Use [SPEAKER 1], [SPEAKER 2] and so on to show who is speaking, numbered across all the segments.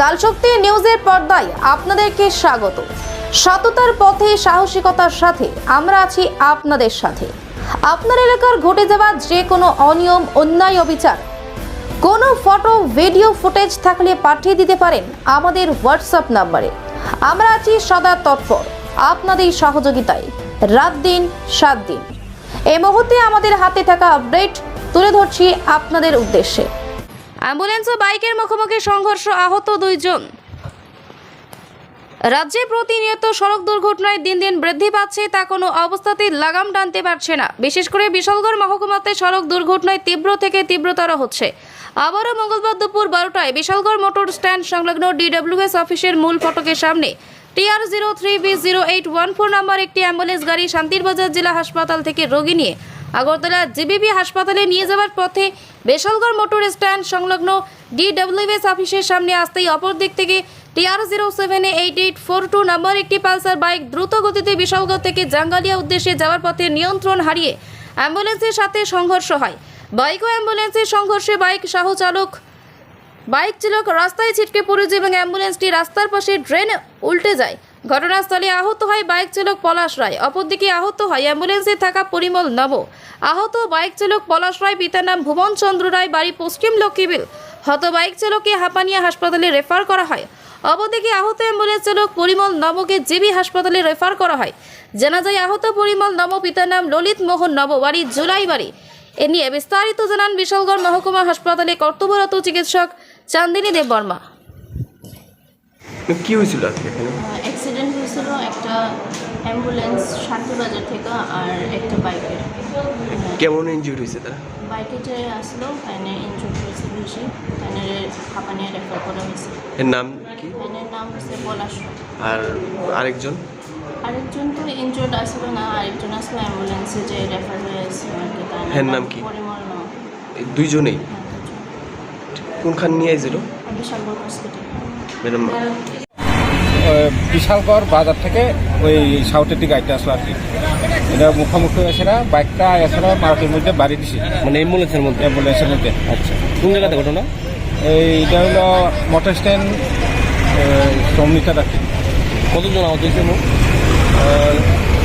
[SPEAKER 1] লাল শক্তি নিউজের পর্দায় আপনাদেরকে স্বাগত। সততার পথে সাহসিকতার সাথে আমরা আছি আপনাদের সাথে। আপনার এলাকার ঘটে যাওয়া যে কোনো অনিয়ম, অন্যায়, অবিচার, কোনো ফটো, ভিডিও, ফুটেজ থাকলে পাঠিয়ে দিতে পারেন আমাদের হোয়াটসঅ্যাপ নাম্বারে। আমরা আছি সদা তৎপর, আপনাদের সহযোগিতায়, রাত দিন, সাত দিন। এই মুহূর্তে আমাদের হাতে থাকা আপডেট তুলে ধরছি আপনাদের উদ্দেশ্যে। অ্যাম্বুলেন্স ও বাইকের মুখোমুখি সংঘর্ষ আহত দুইজন। রাজ্যে প্রতিনিয়ত সড়ক দুর্ঘটনায় দিন দিন বৃদ্ধি পাচ্ছে, তা কোনো অবস্থাতেই লাগাম টানতে পারছে না। বিশেষ করে বিশালগড় মহকুমাতে সড়ক দুর্ঘটনায় তীব্র থেকে তীব্রতর হচ্ছে। আবারও মঙ্গলবার দুপুর বারোটায় বিশালগড় মোটর স্ট্যান্ড সংলগ্ন ডিডব্লিউএস অফিসের মূল ফটকের সামনে TR zero three B zero eight one four number একটি অ্যাম্বুলেন্স গাড়ি শান্তিরবাজার জেলা হাসপাতাল থেকে রোগী নিয়ে আগরতলা জিবিবি হাসপাতালে নিয়ে যাওয়ার পথে বেসলগড় মোটর স্ট্যান্ড সংলগ্ন ডিডব্লিউএস অফিসের সামনে আসতেই অপর দিক থেকে TR zero seven eight eight four two number একটি পালসার বাইক দ্রুত গতিতে বিশালগড় থেকে জাঙ্গালিয়া উদ্দেশ্যে যাওয়ার পথে নিয়ন্ত্রণ হারিয়ে অ্যাম্বুলেন্সের সাথে সংঘর্ষ হয়। বাইক ও অ্যাম্বুলেন্সের সংঘর্ষে বাইক সহ চালক বাইক চালক রাস্তায় ছিটকে পড়ে যায় এবং অ্যাম্বুলেন্সটি রাস্তার পাশে ড্রেনে উল্টে যায়। ঘটনাস্থলে আহত হয় বাইক চালক পলাশ রায়। অপরদিকে আহত হয় অ্যাম্বুলেন্সে থাকা পরিমল নব। আহত বাইক চালক পলাশ রায়, পিতার নাম ভুবন চন্দ্র রায়, বাড়ি পশ্চিম লক্ষ্মীবিল। হত বাইক চালককে হাপানিয়া হাসপাতালে রেফার করা হয়। অপরদিকে আহত অ্যাম্বুলেন্স চালক পরিমল নবকে জিবি হাসপাতালে রেফার করা হয়। জানা যায় আহত পরিমল নব, পিতার নাম ললিত মোহন নব, বাড়ি জুলাই বাড়ি। এ নিয়ে বিস্তারিত জানান বিশালগড় মহকুমা হাসপাতালে কর্তব্যরত চিকিৎসক চান্দিনী দেব বর্মা
[SPEAKER 2] কি হয়েছিল আজকে এখানে?
[SPEAKER 3] অ্যাক্সিডেন্ট হয়েছিল একটা অ্যাম্বুলেন্স শান্তিবাজার থেকে আর একটা বাইকের
[SPEAKER 2] কেমন ইনজুরি হয়েছে তারা?
[SPEAKER 3] বাইকে যে আসলো এনে ইনজুর হয়েছে বেশি। এনে হাঁপানিয়া রেফার করা হয়েছে।
[SPEAKER 2] এর নাম কি?
[SPEAKER 3] এনের নাম হচ্ছে পলাশ
[SPEAKER 2] আর আরেকজন?
[SPEAKER 3] আরেকজন তো ইনজুর্ড আসলো না আরেকজন আসলো অ্যাম্বুলেন্সে যে রেফার হয়েছে আর কি তার
[SPEAKER 2] হ্যাঁ, নাম কি?
[SPEAKER 3] পরিমল
[SPEAKER 2] দুইজনেই? কোনখান নিয়ে আইছিল?
[SPEAKER 3] বিশালগড় হসপিটাল
[SPEAKER 2] ম্যাডাম
[SPEAKER 4] বিশালগড় বাজার থেকে ওই সাউথের দিকে আইতে আসলো আর কি। এটা মুখোমুখি এসে না বাইকটা এছাড়া মারুতির মধ্যে বাড়ি দিছি।
[SPEAKER 5] মানে অ্যাম্বুলেন্সের মধ্যে?
[SPEAKER 4] অ্যাম্বুলেন্সের মধ্যে।
[SPEAKER 5] আচ্ছা। কোন জায়গাতে ঘটনা?
[SPEAKER 4] এইটা হলো মোটর স্ট্যান্ড সমৃতা রাখি
[SPEAKER 5] কতজন আহত হয়েছে?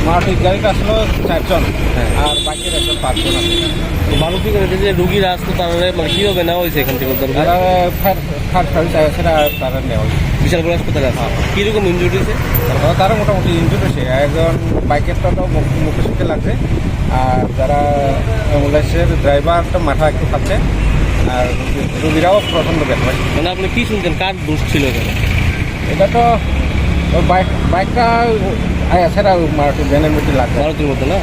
[SPEAKER 4] মারুতির গাড়িটা আসলো চারজন
[SPEAKER 5] হ্যাঁ।
[SPEAKER 4] আর বাইকের একজন পাঁচজন আছে।
[SPEAKER 5] তো মারুতি গাড়িতে যে রুগীরা আসতো তারা মানে কীভাবে নেওয়া হয়েছে এখান থেকে
[SPEAKER 4] তারা সার্ভিস নেওয়া হয়েছে।
[SPEAKER 5] হাসপাতালে আছে। কীরকম হয়েছে?
[SPEAKER 4] তারা মোটামুটি হয়েছে একজন বাইকেরটা তো মুখ সুখে লাগছে আর যারা অ্যাম্বুলেন্সের ড্রাইভারটা মাথা একটু খাচ্ছে আর রুগীরাও প্রচণ্ড ব্যথা
[SPEAKER 5] মানে আপনি কি শুনছেন? কার দোষ ছিল
[SPEAKER 4] এটা তো বাইক বাইকটা এছাড়া মারুতি ভ্যানের মধ্যে লাগবে।
[SPEAKER 5] মারুতির মধ্যে না?